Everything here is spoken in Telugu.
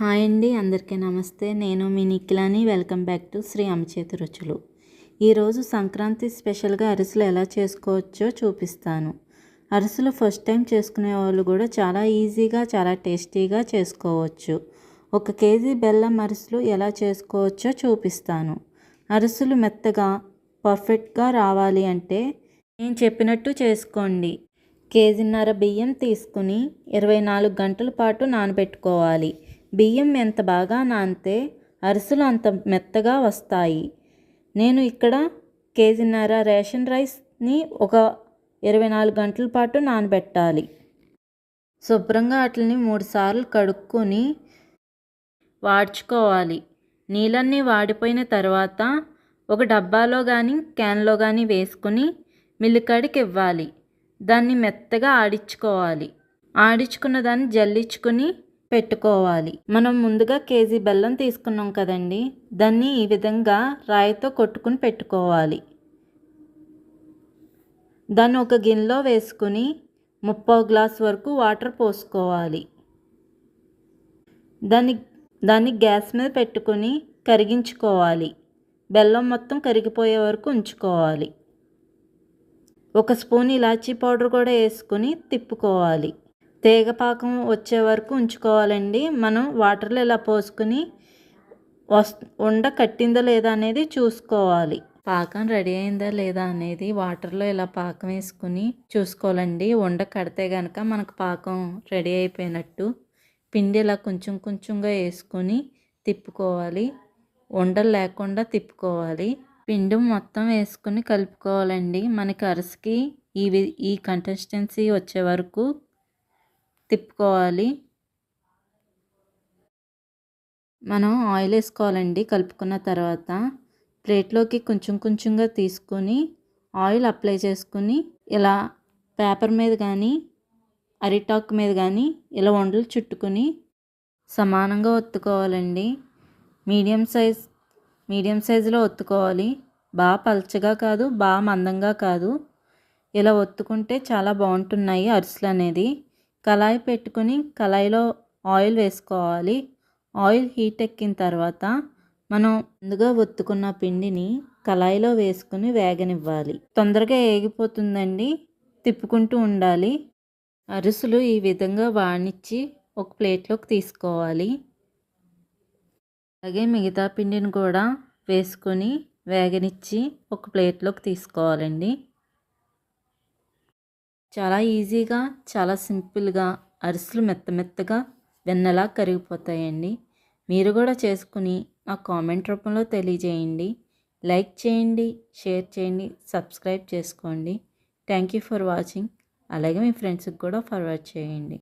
హాయ్ అండి అందరికీ నమస్తే. నేను మీ నిఖిలాని. Welcome back to Sri Amacheti Ruchulu. ఈరోజు సంక్రాంతి స్పెషల్గా అరిసెలు ఎలా చేసుకోవచ్చో చూపిస్తాను. అరిసెలు ఫస్ట్ టైం చేసుకునే వాళ్ళు కూడా చాలా ఈజీగా చాలా టేస్టీగా చేసుకోవచ్చు. ఒక కేజీ బెల్లం అరిసెలు ఎలా చేసుకోవచ్చో చూపిస్తాను. అరిసెలు మెత్తగా పర్ఫెక్ట్గా రావాలి అంటే నేను చెప్పినట్టు చేసుకోండి. కేజీన్నర బియ్యం తీసుకుని ఇరవై నాలుగు గంటల పాటు నానబెట్టుకోవాలి. బియ్యం ఎంత బాగా నానితే అరిసెలు అంత మెత్తగా వస్తాయి. నేను ఇక్కడ కేజీన్నర రేషన్ రైస్ని ఒక ఇరవై నాలుగు గంటల పాటు నానబెట్టాలి. శుభ్రంగా వాటిని మూడుసార్లు కడుక్కొని వాడ్చుకోవాలి. నీళ్ళన్నీ వాడిపోయిన తర్వాత ఒక డబ్బాలో కానీ క్యాన్లో కానీ వేసుకొని మిల్లికాడికి ఇవ్వాలి దాన్ని మెత్తగా ఆడించుకోవాలి. ఆడించుకున్న దాన్ని జల్లించుకుని పెట్టుకోవాలి. మనం ముందుగా కేజీ బెల్లం తీసుకున్నాం కదండి దాన్ని ఈ విధంగా రాయితో కొట్టుకుని పెట్టుకోవాలి. దాన్ని ఒక గిన్నెలో వేసుకుని ముప్పో గ్లాస్ వరకు వాటర్ పోసుకోవాలి. దాన్ని దాన్ని గ్యాస్ మీద పెట్టుకొని కరిగించుకోవాలి. బెల్లం మొత్తం కరిగిపోయే వరకు ఉంచుకోవాలి. ఒక స్పూన్ ఇలాచీ పౌడర్ కూడా వేసుకుని తిప్పుకోవాలి. తీగపాకం వచ్చే వరకు ఉంచుకోవాలండి. మనం వాటర్లో ఇలా పోసుకుని వస్ ఉండ కట్టిందా లేదా అనేది చూసుకోవాలి. పాకం రెడీ అయిందా లేదా అనేది వాటర్లో ఇలా పాకం వేసుకుని చూసుకోవాలండి. ఉండ కడితే కనుక మనకు పాకం రెడీ అయిపోయినట్టు పిండి ఇలా కొంచెం కొంచెంగా వేసుకొని తిప్పుకోవాలి. ఉండలు లేకుండా తిప్పుకోవాలి. పిండి మొత్తం వేసుకుని కలుపుకోవాలండి. మనకి అరసికి ఈ ఈ కంటెస్టెన్సీ వచ్చే వరకు తిప్పుకోవాలి. మనం ఆయిల్ వేసుకోవాలండి కలుపుకున్న తర్వాత. ప్లేట్లోకి కొంచెం కొంచెంగా తీసుకొని ఆయిల్ అప్లై చేసుకుని ఇలా పేపర్ మీద కానీ అరిటాక్ మీద కానీ ఇలా వండలు చుట్టుకొని సమానంగా ఒత్తుకోవాలండి. మీడియం సైజ్ మీడియం సైజులో ఒత్తుకోవాలి. బాగా పలచగా కాదు బాగా మందంగా కాదు. ఇలా ఒత్తుకుంటే చాలా బాగుంటున్నాయి అరిసెలు అనేది కళాయి పెట్టుకుని కళాయిలో ఆయిల్ వేసుకోవాలి. ఆయిల్ హీట్ ఎక్కిన తర్వాత మనం ముందుగా ఒత్తుకున్న పిండిని కళాయిలో వేసుకుని వేగనివ్వాలి. తొందరగా ఏగిపోతుందండి. తిప్పుకుంటూ ఉండాలి. అరిసెలు ఈ విధంగా వాణిచ్చి ఒక ప్లేట్లోకి తీసుకోవాలి. అలాగే మిగతా పిండిని కూడా వేసుకొని వేగనిచ్చి ఒక ప్లేట్లోకి తీసుకోవాలండి. చాలా ఈజీగా చాలా సింపుల్గా అరిసెలు మెత్త మెత్తగా వెన్నలా కరిగిపోతాయండి. మీరు కూడా చేసుకుని నా కామెంట్ రూపంలో తెలియజేయండి. లైక్ చేయండి షేర్ చేయండి సబ్స్క్రైబ్ చేసుకోండి. Thank you for watching. అలాగే మీ ఫ్రెండ్స్కి కూడా ఫార్వర్డ్ చేయండి.